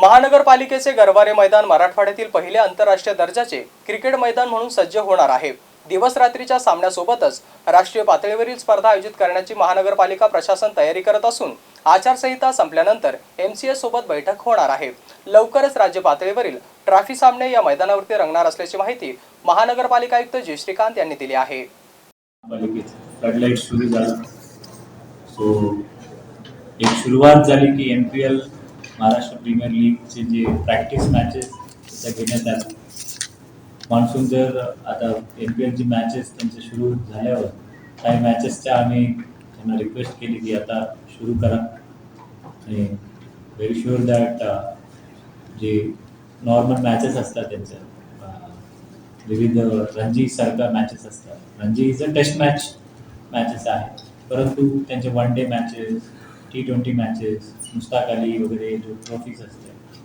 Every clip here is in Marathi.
महानगरपालिकेचे गरवारे मैदान मराठवाड्यातील पहिले आंतरराष्ट्रीय दर्जाचे क्रिकेट मैदान म्हणून सज्ज होणार आहे. दिवस रात्रीच्या सामन्यासोबतच राष्ट्रीय पातळीवरील स्पर्धा आयोजित करण्याची महानगरपालिका प्रशासन तयारी करत असून आचारसंहिता संपल्यानंतर एम सी एस सोबत बैठक होणार आहे. लवकरच राज्य पातळीवरील ट्रॉफी सामने या मैदानावरती रंगणार असल्याची माहिती महानगरपालिका आयुक्त जय श्रीकांत यांनी दिली आहे. एक सुरुवात झाली की M P L Maharashtra premier लीगचे जे प्रॅक्टिस मॅचेस त्या घेण्यात आल्या मान्सून जर आता एम पी एलची मॅचेस त्यांचे सुरू झाल्यावर काही मॅचेसच्या आम्ही त्यांना रिक्वेस्ट केली की आता सुरू करा. आणि व्हेरी शुअर दॅट जे नॉर्मल मॅचेस असतात त्यांच्या विविध विविध रणजीसारख्या मॅचेस असतात. Ranji is a test match matches आहेत. परंतु त्यांचे one day matches T twenty matches Mushtaq Ali वगैरे जो ट्रॉफीज असतात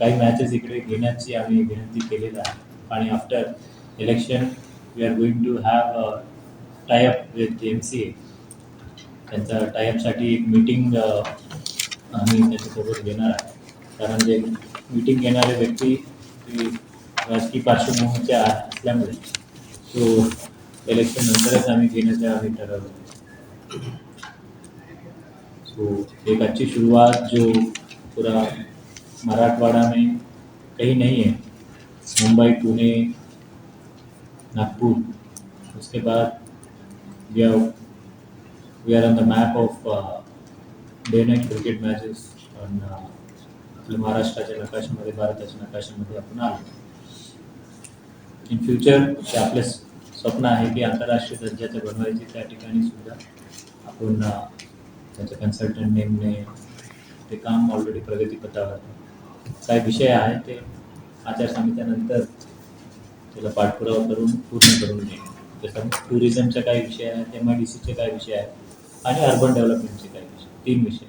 काही मॅचेस इकडे घेण्याची आम्ही विनंती केलेली आहे. आणि after election we are going to have tie up with M C A त्यांचा टायअपसाठी एक मीटिंग आम्ही त्याच्यासोबत घेणार आहे. कारण जे मीटिंग घेणारे व्यक्ती राजकीय पार्श्वभूमीच्या असल्यामुळे तो इलेक्शन नंतरच आम्ही घेण्याचं आम्ही ठरवलं सो एक अच्छी शुरुआत जो पूरा मराठवाड़ा में कहीं नहीं है, मुंबई, पुणे, नागपुर, उसके बाद we are we are on the map of day night cricket matches आपल्या महाराष्ट्राच्या नकाशामध्ये भारताच्या नकाशामध्ये आपण आलो इन फ्युचर जे आपले स्वप्न आहे की आंतरराष्ट्रीय दर्जाचं बनवायचे त्या ठिकाणी सुद्धा आपण अ, कन्सल्टंट नेमणे ते काम ऑलरेडी प्रगतीपथावर काय विषय आहेत ते आचारसंहितेनंतर त्याला पाठपुरावा करून पूर्ण करून देणे जसं टुरिझमचा काय विषय आहे एम आय डी सीचे काय विषय आहेत आणि अर्बन डेव्हलपमेंटचे काय विषय तीन विषय